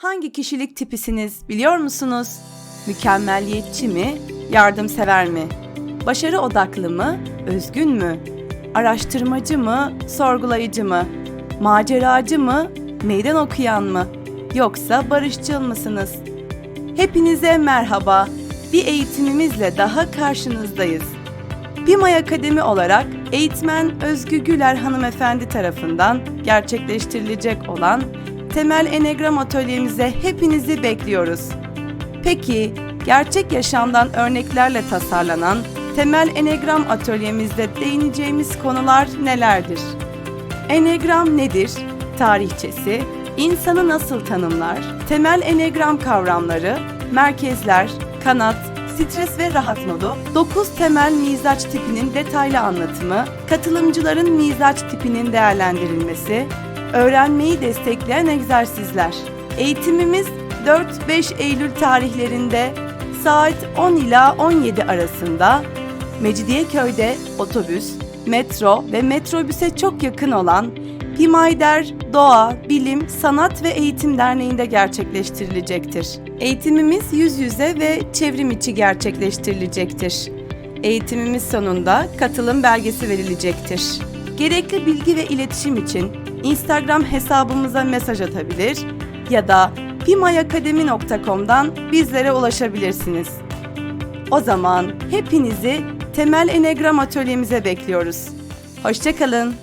Hangi kişilik tipisiniz biliyor musunuz? Mükemmelliyetçi mi, yardımsever mi? Başarı odaklı mı, özgün mü? Araştırmacı mı, sorgulayıcı mı? Maceracı mı, meydan okuyan mı? Yoksa barışçıl mısınız? Hepinize merhaba. Bir eğitimimizle daha karşınızdayız. Pimay Akademi olarak eğitmen Özgü Güler hanımefendi tarafından gerçekleştirilecek olan temel enegram atölyemize hepinizi bekliyoruz. Peki, gerçek yaşamdan örneklerle tasarlanan temel enegram atölyemizde değineceğimiz konular nelerdir? Enegram nedir? Tarihçesi, insanı nasıl tanımlar? Temel enegram kavramları, merkezler, kanat, stres ve rahat modu, 9 temel mizaç tipinin detaylı anlatımı, katılımcıların mizaç tipinin değerlendirilmesi, öğrenmeyi destekleyen egzersizler. Eğitimimiz 4-5 Eylül tarihlerinde saat 10 ila 17 arasında Mecidiyeköy'de otobüs, metro ve metrobüse çok yakın olan Pimayder Doğa, Bilim, Sanat ve Eğitim Derneği'nde gerçekleştirilecektir. Eğitimimiz yüz yüze ve çevrim içi gerçekleştirilecektir. Eğitimimiz sonunda katılım belgesi verilecektir. Gerekli bilgi ve iletişim için Instagram hesabımıza mesaj atabilir ya da pimayakademi.com'dan bizlere ulaşabilirsiniz. O zaman hepinizi temel enegram atölyemize bekliyoruz. Hoşçakalın.